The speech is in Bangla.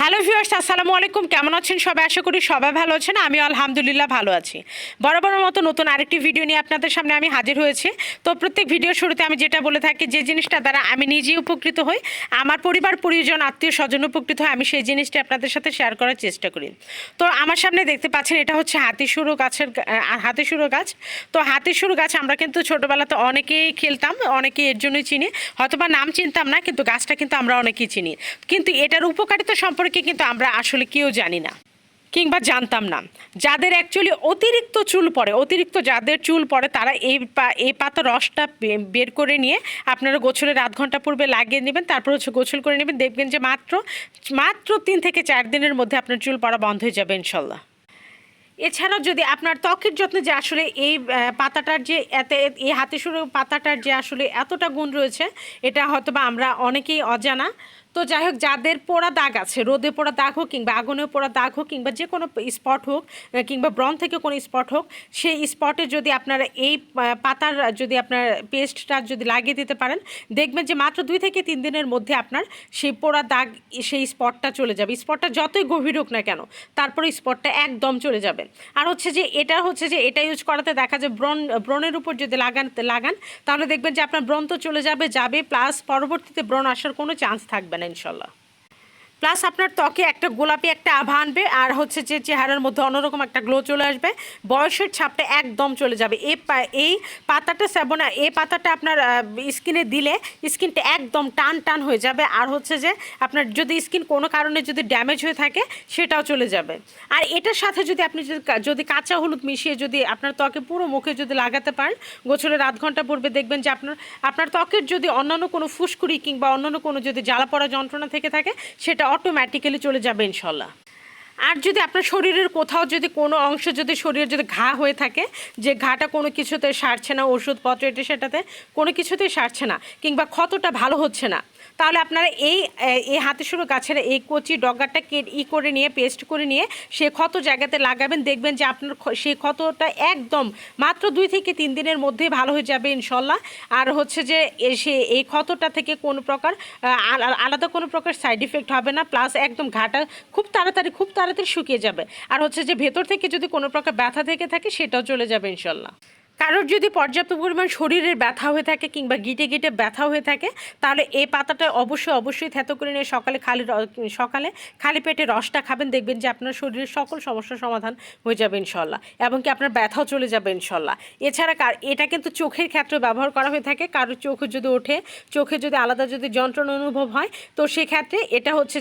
হ্যালো ভিউয়ার্স আসসালামু আলাইকুম। কেমন আছেন সবাই? আশা করি সবাই ভালো আছেন। আমি আলহামদুলিল্লাহ ভালো আছি। বরাবরের মতো নতুন আরেকটি ভিডিও নিয়ে আপনাদের সামনে আমি হাজির হয়েছি। তো প্রত্যেক ভিডিওর শুরুতে আমি যেটা বলে থাকি, যে জিনিসটা দ্বারা আমি নিজেই উপকৃত হই, আমার পরিবার, পরিজন, আত্মীয় স্বজন উপকৃত হয়, আমি সেই জিনিসটি আপনাদের সাথে শেয়ার করার চেষ্টা করি। তো আমার সামনে দেখতে পাচ্ছেন, এটা হচ্ছে হাতি শুরু গাছের হাতি শুরু গাছ। তো হাতি শুরু গাছ আমরা কিন্তু ছোটোবেলাতে অনেকেই খেলতাম, অনেকেই এর জন্যই চিনি। হয়তোবা নাম চিনতাম না, কিন্তু গাছটা কিন্তু আমরা অনেকেই চিনি। কিন্তু এটার উপকারিতা সম্পর্কে কিন্তু আমরা আসলে কেউ জানি না, কিংবা জানতাম না। যাদের অ্যাকচুয়ালি অতিরিক্ত চুল পড়ে, অতিরিক্ত যাদের চুল পড়ে, তারা এই পা- এই পাতা রসটা বের করে নিয়ে আপনারা গোছলের আধ ঘণ্টা পূর্বে লাগিয়ে নেবেন, তারপর হচ্ছে গোছল করে নেবেন, দেখবেন যে মাত্র মাত্র তিন থেকে চার দিনের মধ্যে আপনার চুল পড়া বন্ধ হয়ে যাবে ইনশাল্লাহ। এছাড়াও যদি আপনার ত্বকের যত্নে যে আসলে এই পাতাটার যে এতে, এই হাতে শুরু পাতাটার যে আসলে এতটা গুণ রয়েছে, এটা হয়তো বা আমরা অনেকেই অজানা তো যাই হোক যাদের পোড়া দাগ আছে, রোদে পোড়া দাগ হোক কিংবা আগুনে পোড়া দাগ হোক কিংবা যে কোনো স্পট হোক কিংবা ব্রণ থেকে কোনো স্পট হোক, সেই স্পটে যদি আপনারা এই পাতার যদি আপনার পেস্টটা যদি লাগিয়ে দিতে পারেন, দেখবেন যে মাত্র দুই থেকে তিন দিনের মধ্যে আপনার সেই পোড়া দাগ, সেই স্পটটা চলে যাবে। স্পটটা যতই গভীর হোক না কেন তারপরে স্পটটা একদম চলে যাবে। আর হচ্ছে যে, এটা হচ্ছে যে, এটা ইউজ করাতে দেখা যায় ব্রণ, ব্রণের উপর যদি লাগান লাগান, তাহলে দেখবেন যে আপনার ব্রণ তো চলে যাবে যাবে প্লাস পরবর্তীতে ব্রণ আসার কোনো চান্স থাকবে না। ইনশাল্লাহ প্লাস আপনার ত্বকে একটা গোলাপি একটা আভা আনবে, আর হচ্ছে যে চেহারার মধ্যে অন্যরকম একটা গ্লো চলে আসবে। বয়সের ছাপটা একদম চলে যাবে। এই এই পাতাটা সেবনা এই পাতাটা আপনার স্কিনে দিলে স্কিনটা একদম টান টান হয়ে যাবে। আর হচ্ছে যে আপনার যদি স্কিন কোনো কারণে যদি ড্যামেজ হয়ে থাকে, সেটাও চলে যাবে। আর এটার সাথে যদি আপনি যদি যদি কাঁচা হলুদ মিশিয়ে যদি আপনার ত্বকে পুরো মুখে যদি লাগাতে পারেন গোছলের আধ ঘণ্টা পূর্বে দেখবেন যে আপনার আপনার ত্বকের যদি অন্যান্য কোনো ফুসকুড়ি কিংবা অন্যান্য কোনো যদি জ্বালা পড়া যন্ত্রণা থেকে থাকে, সেটা অটোমেটিক্যালি চলে যাবে ইনশাল্লাহ। আর যদি আপনার শরীরের কোথাও যদি কোনো অংশ যদি শরীরে যদি ঘা হয়ে থাকে, যে ঘাটা কোনো কিছুতে সারছে না, ওষুধপত্র এটা সেটাতে কোনো কিছুতেই সারছে না কিংবা ক্ষতটা ভালো হচ্ছে না, তাহলে আপনারা এই এই হাতে শুরু গাছের এই কচি ডগাটা কে ই করে নিয়ে, পেস্ট করে নিয়ে সে ক্ষত জায়গাতে লাগাবেন, দেখবেন যে আপনার সেই ক্ষতটা একদম মাত্র দুই থেকে তিন দিনের মধ্যেই ভালো হয়ে যাবে ইনশাল্লাহ। আর হচ্ছে যে সে এই ক্ষতটা থেকে কোনো প্রকার আলাদা কোনো প্রকার সাইড ইফেক্ট হবে না, প্লাস একদম ঘাটা খুব তাড়াতাড়ি খুব তাড়াতাড়ি শুকিয়ে যাবে। আর হচ্ছে যে ভেতর থেকে যদি কোনো প্রকার ব্যথা থেকে থাকে, সেটাও চলে যাবে ইনশাল্লাহ। কারোর যদি পর্যাপ্ত পরিমাণ শরীরের ব্যথা হয়ে থাকে কিংবা গিটে গিটে ব্যথা হয়ে থাকে, তাহলে এই পাতাটা অবশ্যই অবশ্যই থেতো করে নিয়ে সকালে খালি সকালে খালি পেটে রসটা খাবেন, দেখবেন যে আপনার শরীরের সকল সমস্যার সমাধান হয়ে যাবে ইনশাল্লাহ, এবং কি আপনার ব্যথাও চলে যাবে ইনশাল্লাহ। এছাড়া কার এটা কিন্তু চোখের ক্ষেত্রে ব্যবহার করা হয়ে থাকে। কারোর চোখে যদি ওঠে, চোখে যদি আলাদা যদি যন্ত্রণা অনুভব হয়, তো সেক্ষেত্রে এটা হচ্ছে